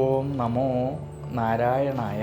ഓം നമോ നാരായണായ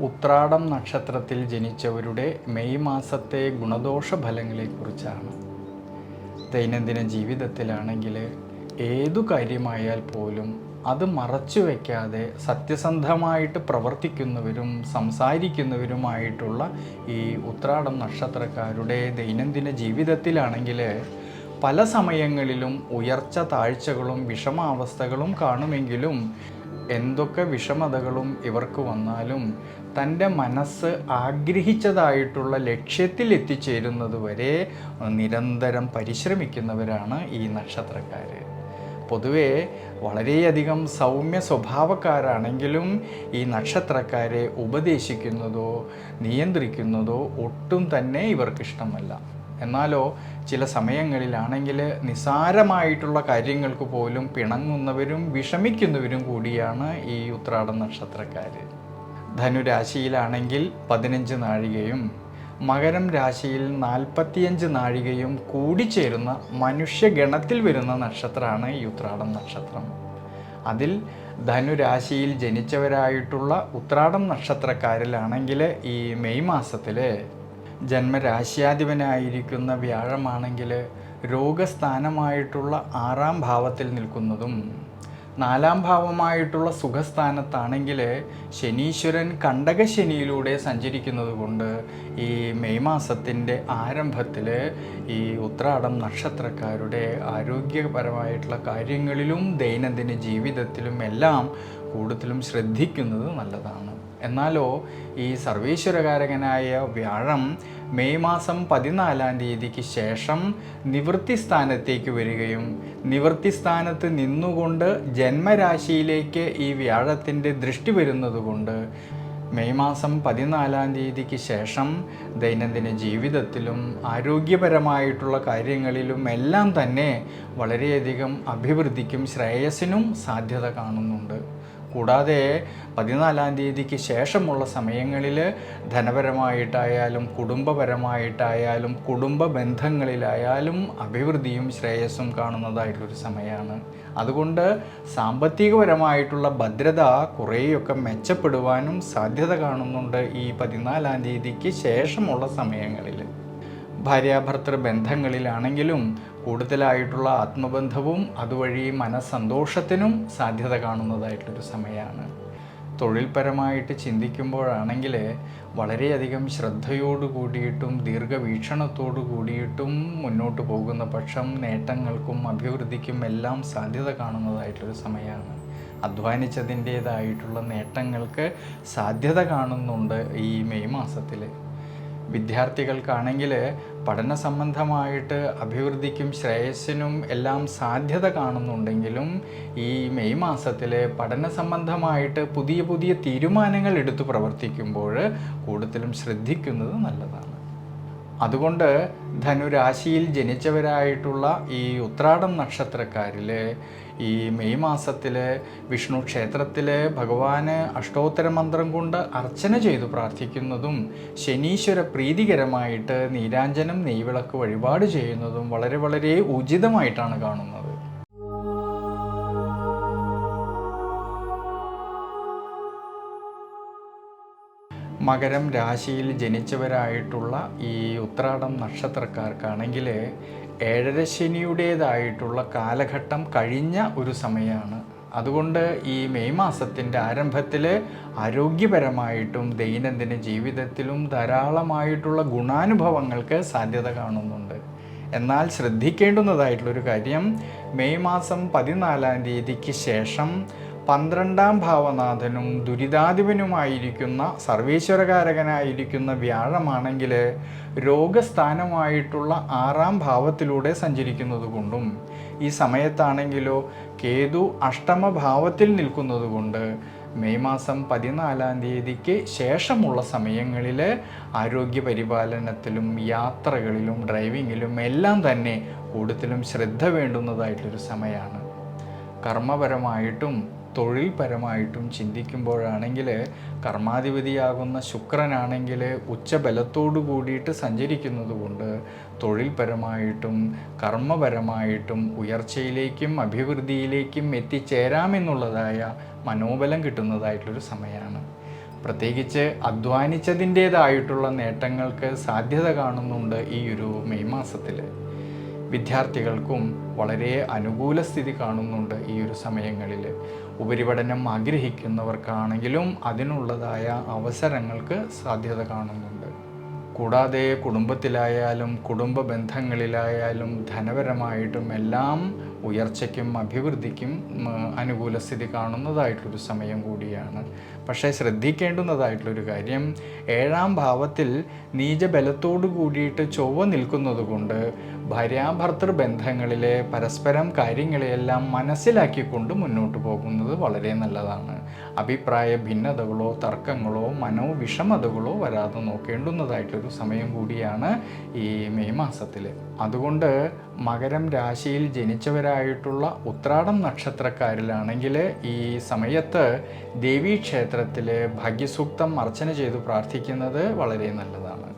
ഉത്രാടം നക്ഷത്രത്തിൽ ജനിച്ചവരുടെ മെയ് മാസത്തെ ഗുണദോഷ ഫലങ്ങളെക്കുറിച്ചാണ് ദൈനംദിന ജീവിതത്തിലാണെങ്കിൽ ഏതു കാര്യമായാൽ പോലും അത് മറച്ചു വയ്ക്കാതെ സത്യസന്ധമായിട്ട് പ്രവർത്തിക്കുന്നവരും സംസാരിക്കുന്നവരുമായിട്ടുള്ള ഈ ഉത്രാടം നക്ഷത്രക്കാരുടെ ദൈനംദിന ജീവിതത്തിലാണെങ്കിൽ പല സമയങ്ങളിലും ഉയർച്ച താഴ്ചകളും വിഷമാവസ്ഥകളും കാണുമെങ്കിലും എന്തൊക്കെ വിഷമതകളും ഇവർക്ക് വന്നാലും തന്റെ മനസ്സ് ആഗ്രഹിച്ചതായിട്ടുള്ള ലക്ഷ്യത്തിൽ എത്തിച്ചേരുന്നത് വരെ നിരന്തരം പരിശ്രമിക്കുന്നവരാണ് ഈ നക്ഷത്രക്കാർ പൊതുവെ വളരെയധികം സൗമ്യ സ്വഭാവക്കാരാണെങ്കിലും ഈ നക്ഷത്രക്കാരെ ഉപദേശിക്കുന്നതോ നിയന്ത്രിക്കുന്നതോ ഒട്ടും തന്നെ ഇവർക്കിഷ്ടമല്ല. എന്നാലോ ചില സമയങ്ങളിലാണെങ്കിൽ നിസാരമായിട്ടുള്ള കാര്യങ്ങൾക്ക് പോലും പിണങ്ങുന്നവരും വിഷമിക്കുന്നവരും കൂടിയാണ് ഈ ഉത്രാട നക്ഷത്രക്കാർ. ധനുരാശിയിലാണെങ്കിൽ പതിനഞ്ച് നാഴികയും മകരം രാശിയിൽ നാൽപ്പത്തിയഞ്ച് നാഴികയും കൂടിച്ചേരുന്ന മനുഷ്യഗണത്തിൽ വരുന്ന നക്ഷത്രമാണ് ഈ ഉത്രാടം നക്ഷത്രം. അതിൽ ധനുരാശിയിൽ ജനിച്ചവരായിട്ടുള്ള ഉത്രാടം നക്ഷത്രക്കാരിലാണെങ്കിൽ ഈ മെയ് മാസത്തിൽ ജന്മരാശ്യാധിപനായിരിക്കുന്ന വ്യാഴമാണെങ്കിൽ രോഗസ്ഥാനമായിട്ടുള്ള ആറാം ഭാവത്തിൽ നിൽക്കുന്നതും നാലാം ഭാവമായിട്ടുള്ള സുഖസ്ഥാനത്താണെങ്കിൽ ശനീശ്വരൻ കണ്ടകശനിയിലൂടെ സഞ്ചരിക്കുന്നത് കൊണ്ട് ഈ മെയ് മാസത്തിന്റെ ആരംഭത്തിൽ ഈ ഉത്രാടം നക്ഷത്രക്കാരുടെ ആരോഗ്യപരമായിട്ടുള്ള കാര്യങ്ങളിലും ദൈനംദിന ജീവിതത്തിലും എല്ലാം കൂടുതലും ശ്രദ്ധിക്കുന്നത് നല്ലതാണ്. എന്നാലോ ഈ സർവീശ്വരകാരകനായ വ്യാഴം മെയ് മാസം പതിനാലാം തീയതിക്ക് ശേഷം നിവൃത്തി സ്ഥാനത്തേക്ക് വരികയും നിവൃത്തി സ്ഥാനത്ത് നിന്നുകൊണ്ട് ജന്മരാശിയിലേക്ക് ഈ വ്യാഴത്തിന്റെ ദൃഷ്ടി വരുന്നതുകൊണ്ട് മെയ് മാസം പതിനാലാം തീയതിക്ക് ശേഷം ദൈനംദിന ജീവിതത്തിലും ആരോഗ്യപരമായിട്ടുള്ള കാര്യങ്ങളിലും എല്ലാം തന്നെ വളരെയധികം അഭിവൃദ്ധിക്കും ശ്രേയസ്സിനും സാധ്യത കാണുന്നുണ്ട്. കൂടാതെ പതിനാലാം തീയതിക്ക് ശേഷമുള്ള സമയങ്ങളിൽ ധനപരമായിട്ടായാലും കുടുംബപരമായിട്ടായാലും കുടുംബ ബന്ധങ്ങളിലായാലും അഭിവൃദ്ധിയും ശ്രേയസ്സും കാണുന്നതായിട്ടൊരു സമയമാണ് അതുകൊണ്ട് സാമ്പത്തികപരമായിട്ടുള്ള ഭദ്രത കുറേയൊക്കെ മെച്ചപ്പെടുവാനും സാധ്യത കാണുന്നുണ്ട് ഈ പതിനാലാം തീയതിക്ക് ശേഷമുള്ള സമയങ്ങളിൽ ഭാര്യാഭർത്തൃ ബന്ധങ്ങളിലാണെങ്കിലും കൂടുതലായിട്ടുള്ള ആത്മബന്ധവും അതുവഴി മനസ്സന്തോഷത്തിനും സാധ്യത കാണുന്നതായിട്ടൊരു സമയമാണ്. തൊഴിൽപരമായിട്ട് ചിന്തിക്കുമ്പോഴാണെങ്കിൽ വളരെയധികം ശ്രദ്ധയോട് കൂടിയിട്ടും ദീർഘവീക്ഷണത്തോടു കൂടിയിട്ടും മുന്നോട്ട് പോകുന്ന പക്ഷം നേട്ടങ്ങൾക്കും അഭിവൃദ്ധിക്കും എല്ലാം സാധ്യത കാണുന്നതായിട്ടൊരു സമയമാണ്. അധ്വാനിച്ചതിന്റേതായിട്ടുള്ള നേട്ടങ്ങൾക്ക് സാധ്യത കാണുന്നുണ്ട് ഈ മെയ് മാസത്തിൽ വിദ്യാർത്ഥികൾക്കാണെങ്കിൽ പഠന സംബന്ധമായിട്ട് അഭിവൃദ്ധിക്കും ശ്രേയസ്സിനും എല്ലാം സാധ്യത കാണുന്നുണ്ടെങ്കിലും ഈ മെയ് മാസത്തിൽ പഠന സംബന്ധമായിട്ട് പുതിയ പുതിയ തീരുമാനങ്ങൾ എടുത്തു പ്രവർത്തിക്കുമ്പോൾ കൂടുതലും ശ്രദ്ധിക്കുന്നത് നല്ലതാണ്. അതുകൊണ്ട് ധനുരാശിയിൽ ജനിച്ചവരായിട്ടുള്ള ഈ ഉത്രാടം നക്ഷത്രക്കാരിൽ ഈ മെയ് മാസത്തിൽ വിഷ്ണു ക്ഷേത്രത്തിൽ ഭഗവാന് അഷ്ടോത്തര മന്ത്രം കൊണ്ട് അർച്ചന ചെയ്തു പ്രാർത്ഥിക്കുന്നതും ശനീശ്വര പ്രീതികരമായിട്ട് നീരാഞ്ജനം നെയ്വിളക്ക് വഴിപാട് ചെയ്യുന്നതും വളരെ വളരെ ഉചിതമായിട്ടാണ് കാണുന്നത്. മകരം രാശിയിൽ ജനിച്ചവരായിട്ടുള്ള ഈ ഉത്രാടം നക്ഷത്രക്കാർക്കാണെങ്കിൽ ഏഴരശനിയുടേതായിട്ടുള്ള കാലഘട്ടം കഴിഞ്ഞ ഒരു സമയമാണ് അതുകൊണ്ട് ഈ മെയ് മാസത്തിന്റെ ആരംഭത്തിൽ ആരോഗ്യപരമായിട്ടും ദൈനംദിന ജീവിതത്തിലും ധാരാളമായിട്ടുള്ള ഗുണാനുഭവങ്ങൾക്ക് സാധ്യത കാണുന്നുണ്ട്. എന്നാൽ ശ്രദ്ധിക്കേണ്ടുന്നതായിട്ടുള്ളൊരു കാര്യം മെയ് മാസം പതിനാലാം തീയതിക്ക് ശേഷം പന്ത്രണ്ടാം ഭാവനാഥനും ദുരിതാധിപനുമായിരിക്കുന്ന സർവീശ്വരകാരകനായിരിക്കുന്ന വ്യാഴമാണെങ്കിൽ രോഗസ്ഥാനമായിട്ടുള്ള ആറാം ഭാവത്തിലൂടെ സഞ്ചരിക്കുന്നത് കൊണ്ടും ഈ സമയത്താണെങ്കിലോ കേതു അഷ്ടമഭാവത്തിൽ നിൽക്കുന്നത് കൊണ്ട് മെയ് മാസം പതിനാലാം തീയതിക്ക് ശേഷമുള്ള സമയങ്ങളിൽ ആരോഗ്യ പരിപാലനത്തിലും യാത്രകളിലും ഡ്രൈവിങ്ങിലും എല്ലാം തന്നെ കൂടുതലും ശ്രദ്ധ വേണ്ടുന്നതായിട്ടൊരു സമയമാണ്. കർമ്മപരമായിട്ടും തൊഴിൽപരമായിട്ടും ചിന്തിക്കുമ്പോഴാണെങ്കിൽ കർമാധിപതിയാകുന്ന ശുക്രനാണെങ്കിൽ ഉച്ചബലത്തോടു കൂടിയിട്ട് സഞ്ചരിക്കുന്നത് കൊണ്ട് തൊഴിൽപരമായിട്ടും കർമ്മപരമായിട്ടും ഉയർച്ചയിലേക്കും അഭിവൃദ്ധിയിലേക്കും എത്തിച്ചേരാമെന്നുള്ളതായ മനോബലം കിട്ടുന്നതായിട്ടുള്ളൊരു സമയമാണ് പ്രത്യേകിച്ച് അധ്വാനിച്ചതിന്റേതായിട്ടുള്ള നേട്ടങ്ങൾക്ക് സാധ്യത കാണുന്നുണ്ട് ഈ ഒരു മെയ് മാസത്തിൽ വിദ്യാർത്ഥികൾക്കും വളരെ അനുകൂല സ്ഥിതി കാണുന്നുണ്ട് ഈ ഒരു സമയങ്ങളിൽ. ഉപരിപഠനം ആഗ്രഹിക്കുന്നവർക്കാണെങ്കിലും അതിനുള്ളതായ അവസരങ്ങൾക്ക് സാധ്യത കാണുന്നുണ്ട്. കൂടാതെ കുടുംബത്തിലായാലും കുടുംബ ബന്ധങ്ങളിലായാലും ധനപരമായിട്ടും എല്ലാം ഉയർച്ചയ്ക്കും അഭിവൃദ്ധിക്കും അനുകൂല സ്ഥിതി കാണുന്നതായിട്ടൊരു സമയം കൂടിയാണ്. പക്ഷേ ശ്രദ്ധിക്കേണ്ടുന്നതായിട്ടുള്ളൊരു കാര്യം ഏഴാം ഭാവത്തിൽ നീചബലത്തോടു കൂടിയിട്ട് ചൊവ്വ നിൽക്കുന്നത് കൊണ്ട് ഭാര്യാഭർത്തൃ ബന്ധങ്ങളിലെ പരസ്പരം കാര്യങ്ങളെയെല്ലാം മനസ്സിലാക്കിക്കൊണ്ട് മുന്നോട്ട് പോകുന്നത് വളരെ നല്ലതാണ്. അഭിപ്രായ ഭിന്നതകളോ തർക്കങ്ങളോ മനോവിഷമതകളോ വരാതെ നോക്കേണ്ടുന്നതായിട്ടൊരു സമയം കൂടിയാണ് ഈ മെയ് മാസത്തിൽ അതുകൊണ്ട് മകരം രാശിയിൽ ജനിച്ചവരായിട്ടുള്ള ഉത്രാടം നക്ഷത്രക്കാരിലാണെങ്കിൽ ഈ സമയത്ത് ദേവീക്ഷേത്രത്തിൽ ഭാഗ്യസൂക്തം അർച്ചന ചെയ്തു പ്രാർത്ഥിക്കുന്നത് വളരെ നല്ലതാണ്.